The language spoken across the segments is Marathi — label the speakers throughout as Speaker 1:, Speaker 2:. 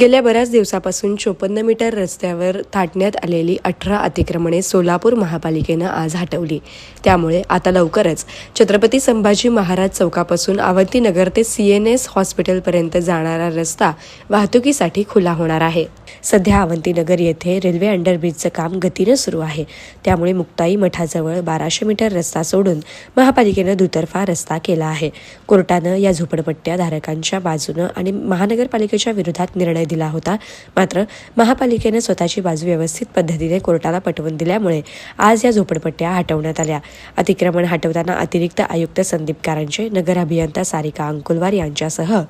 Speaker 1: गेल्या बऱ्याच दिवसापासून चोपन्न मीटर रस्त्यावर थाटण्यात आलेली अठरा अतिक्रमणे सोलापूर महापालिकेनं आज हटवली. त्यामुळे आता लवकरच छत्रपती संभाजी महाराज चौकापासून अवंतीनगर ते सी एन एस हॉस्पिटलपर्यंत जाणारा रस्ता वाहतुकीसाठी खुला होणार आहे. सध्या अवंतीनगर येथे रेल्वे अंडरब्रिजचं काम गतीनं सुरू आहे. त्यामुळे मुक्ताई मठाजवळ बाराशे मीटर रस्ता सोडून महापालिकेनं दुतर्फा रस्ता केला आहे. कोर्टानं या झोपडपट्ट्या धारकांच्या बाजूनं आणि महानगरपालिकेच्या विरोधात निर्णय दिला होता. मात्र महापालिकेने स्वतःची बाजू व्यवस्थित पद्धतीने कोर्टाला पटवून दिल्यामुळे आज या झोपडपट्ट्या हटवण्यात आल्या. अतिक्रमण हटवताना अतिरिक्त आयुक्त संदीप कारंजे नगर अभियंता सारिका अंकुलवार यांच्यासह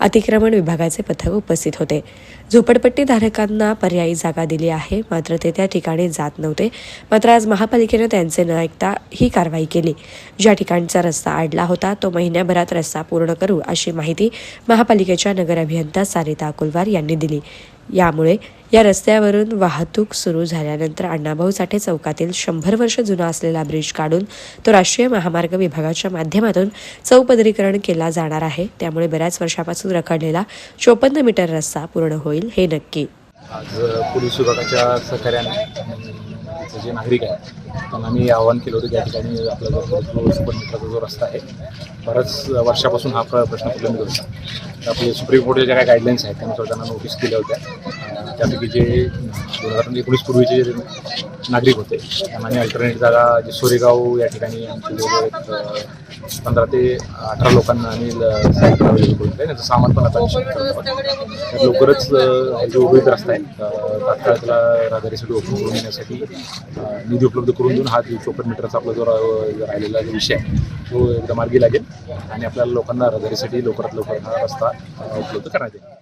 Speaker 1: अतिक्रमण विभागाचे पथक उपस्थित होते. झोपडपट्टी धारकांना पर्यायी जागा दिली आहे मात्र ते त्या ठिकाणी जात नव्हते. मात्र आज महापालिकेनं त्यांचे न ऐकता ही कारवाई केली. ज्या ठिकाणचा रस्ता आडला होता तो महिन्याभरात रस्ता पूर्ण करू अशी माहिती महापालिकेच्या नगर अभियंता सारिता अकुलवार यांनी दिली. यामुळे या रस्त्यावरून वाहतूक सुरू झाल्यानंतर अण्णाभाऊ साठे चौकातील शंभर वर्ष जुना असलेला ब्रिज काढून तो राष्ट्रीय महामार्ग विभागाच्या माध्यमातून चौपदरीकरण केला जाणार आहे. त्यामुळे बऱ्याच वर्षापासून रखडलेला चोपन्न मीटर रस्ता पूर्ण होईल हे नक्की.
Speaker 2: आज पोलीस विभागाच्या सहकार्याने जे नागरिक आहेत त्यांना मी आवाहन केलं होतं त्या ठिकाणी आपला जो जो सुपर जो रस्ता आहे बऱ्याच वर्षापासून हा प्रश्न प्रलंबित होता. तर आपले सुप्रीम कोर्टच्या ज्या काही गाईडलाईन्स आहेत त्यानुसार त्यांना नोटीस केल्या होत्या. त्यापैकी जे दोन हजार एकोणीस पूर्वीचे जे नागरिक होते त्यांना अल्टरनेट जागा जे सोरेगाव या ठिकाणी आमचे जवळ एक पंधरा ते अठरा लोकांना आम्ही ल- अवेलेबल त्याचं सामान पण आता निश्चित तर लवकरच जो उर्वरित रस्ता आहे तात्काळ त्याला रहदारीसाठी ओपन करून देण्यासाठी निधी उपलब्ध करून दोन हा जो चोपन्न मीटरचा आपला जो राहिलेला जो विषय आहे तो एकदा मार्गी लागेल आणि आपल्याला लोकांना रहदारीसाठी लवकरात लवकर हा रस्ता उपलब्ध करण्यात येईल.